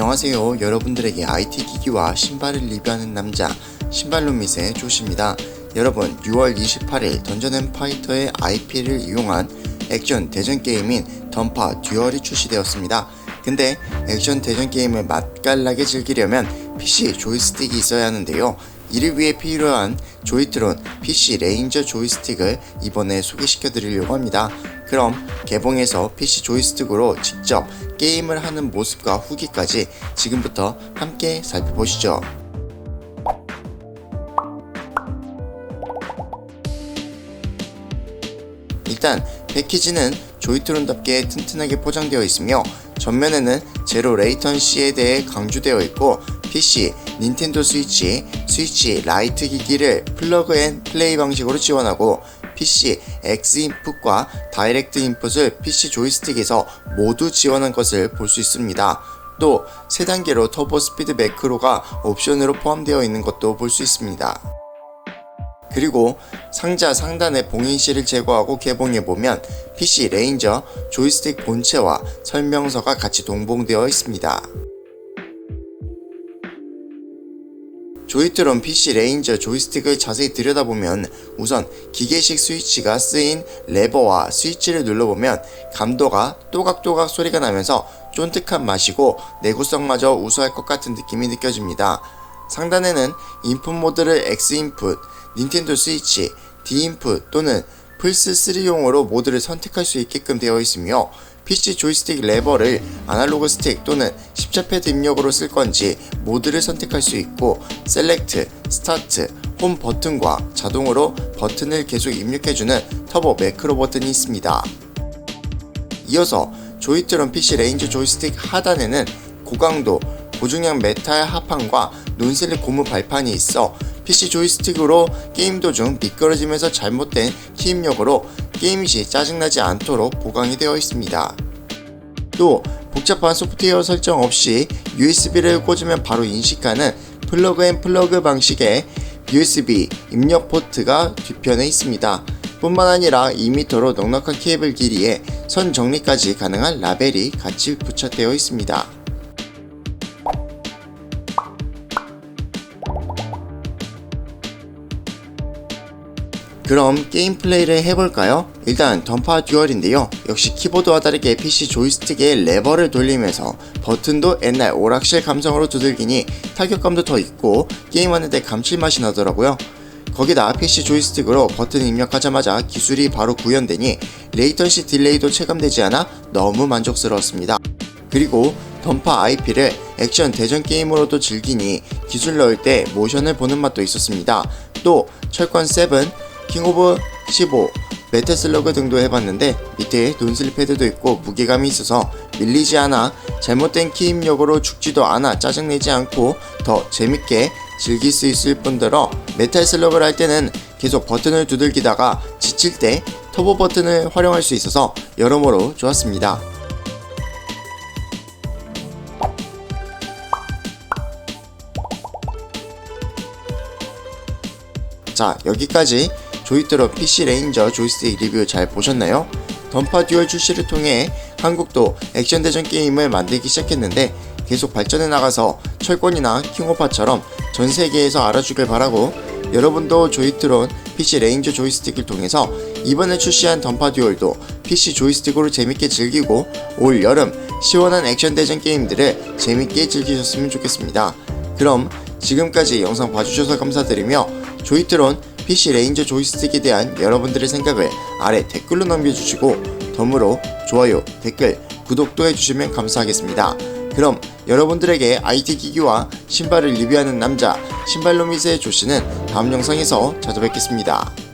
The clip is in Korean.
안녕하세요. 여러분들에게 IT 기기와 신발을 리뷰하는 남자 신발로밋의 조시입니다. 여러분 6월 28일 던전앤파이터의 IP를 이용한 액션 대전 게임인 던파 듀얼이 출시되었습니다. 근데 액션 대전 게임을 맛깔나게 즐기려면 PC 조이스틱이 있어야 하는데요. 이를 위해 필요한 조이트론 PC 레인저 조이스틱을 이번에 소개시켜 드리려고 합니다. 그럼 개봉해서 PC 조이스틱으로 직접 게임을 하는 모습과 후기까지 지금부터 함께 살펴보시죠. 일단 패키지는 조이트론답게 튼튼하게 포장되어 있으며 전면에는 제로 레이턴시에 대해 강조되어 있고 PC, 닌텐도 스위치, 스위치 라이트 기기를 플러그 앤 플레이 방식으로 지원하고 PC X 인풋과 다이렉트 인풋을 PC 조이스틱에서 모두 지원한 것을 볼 수 있습니다. 또 3단계로 터보 스피드 매크로가 옵션으로 포함되어 있는 것도 볼 수 있습니다. 그리고 상자 상단의 봉인실을 제거하고 개봉해보면 PC 레인저 조이스틱 본체와 설명서가 같이 동봉되어 있습니다. 조이트론 PC 레인저 조이스틱을 자세히 들여다보면 우선 기계식 스위치가 쓰인 레버와 스위치를 눌러보면 감도가 또각또각 소리가 나면서 쫀득한 맛이고 내구성마저 우수할 것 같은 느낌이 느껴집니다. 상단에는 인풋 모드를 X 인풋, 닌텐도 스위치, D 인풋 또는 플스3용으로 모드를 선택할 수 있게끔 되어 있으며 PC 조이스틱 레버를 아날로그 스틱 또는 십자 패드 입력으로 쓸 건지 모드를 선택할 수 있고 셀렉트, 스타트, 홈 버튼과 자동으로 버튼을 계속 입력해주는 터보 매크로 버튼이 있습니다. 이어서 조이트론 PC 레인저 조이스틱 하단에는 고강도, 고중량 메탈 하판과 논슬립 고무 발판이 있어 PC 조이스틱으로 게임 도중 미끄러지면서 잘못된 키 입력으로 게임 시 짜증나지 않도록 보강이 되어 있습니다. 또 복잡한 소프트웨어 설정 없이 USB를 꽂으면 바로 인식하는 플러그 앤 플러그 방식의 USB 입력 포트가 뒤편에 있습니다. 뿐만 아니라 2m로 넉넉한 케이블 길이에 선 정리까지 가능한 라벨이 같이 부착되어 있습니다. 그럼 게임 플레이를 해볼까요? 일단 던파 듀얼인데요. 역시 키보드와 다르게 PC 조이스틱의 레버를 돌리면서 버튼도 옛날 오락실 감성으로 두들기니 타격감도 더 있고 게임하는데 감칠맛이 나더라고요. 거기다 PC 조이스틱으로 버튼 입력하자마자 기술이 바로 구현되니 레이턴시 딜레이도 체감되지 않아 너무 만족스러웠습니다. 그리고 던파 IP를 액션 대전 게임으로도 즐기니 기술 넣을 때 모션을 보는 맛도 있었습니다. 또 철권 7, 킹 오브 15, 메탈 슬러그 등도 해봤는데 밑에 논슬립 패드도 있고 무게감이 있어서 밀리지 않아 잘못된 키 입력으로 죽지도 않아 짜증내지 않고 더 재밌게 즐길 수 있을 뿐더러 메탈 슬러그를 할 때는 계속 버튼을 두들기다가 지칠 때 터보 버튼을 활용할 수 있어서 여러모로 좋았습니다. 자 여기까지 조이트로 PC 레인저 조이스틱 리뷰 잘 보셨나요? 던파 듀얼 출시를 통해 한국도 액션 대전 게임을 만들기 시작했는데 계속 발전해 나가서 철권이나 킹오파처럼 전 세계에서 알아주길 바라고 여러분도 조이트론 PC 레인저 조이스틱을 통해서 이번에 출시한 던파 듀얼도 PC 조이스틱으로 재밌게 즐기고 올 여름 시원한 액션 대전 게임들을 재밌게 즐기셨으면 좋겠습니다. 그럼 지금까지 영상 봐주셔서 감사드리며 조이트론 PC 레인저 조이스틱에 대한 여러분들의 생각을 아래 댓글로 남겨주시고 덤으로 좋아요, 댓글, 구독도 해주시면 감사하겠습니다. 그럼 여러분들에게 IT 기기와 신발을 리뷰하는 남자 신발로미스의 조씨는 다음 영상에서 찾아뵙겠습니다.